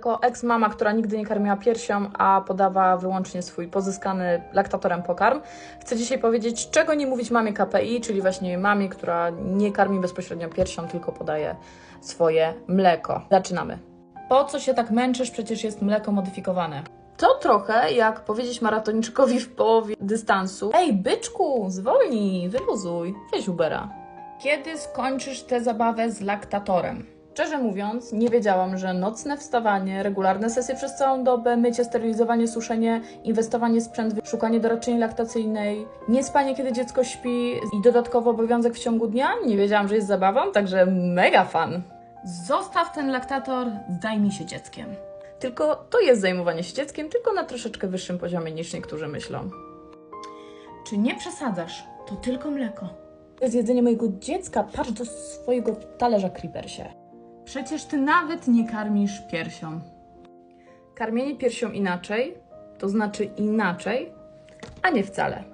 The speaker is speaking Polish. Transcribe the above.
Jako ex-mama, która nigdy nie karmiła piersią, a podawa wyłącznie swój pozyskany laktatorem pokarm, chcę dzisiaj powiedzieć, czego nie mówić mamie KPI, czyli właśnie mamie, która nie karmi bezpośrednio piersią, tylko podaje swoje mleko. Zaczynamy. Po co się tak męczysz? Przecież jest mleko modyfikowane. To trochę jak powiedzieć maratoniczkowi w połowie dystansu: Ej, byczku, zwolnij, wyluzuj, weź Ubera. Kiedy skończysz tę zabawę z laktatorem? Szczerze mówiąc, nie wiedziałam, że nocne wstawanie, regularne sesje przez całą dobę, mycie, sterylizowanie, suszenie, inwestowanie w sprzęt, szukanie doradczyni laktacyjnej, niespanie, kiedy dziecko śpi i dodatkowo obowiązek w ciągu dnia, nie wiedziałam, że jest zabawą, także mega fan. Zostaw ten laktator, zajmij się dzieckiem. Tylko to jest zajmowanie się dzieckiem, tylko na troszeczkę wyższym poziomie niż niektórzy myślą. Czy nie przesadzasz? To tylko mleko. To jest jedzenie mojego dziecka, patrz do swojego talerza, Creepersie. Przecież ty nawet nie karmisz piersią. Karmienie piersią inaczej, to znaczy inaczej, a nie wcale.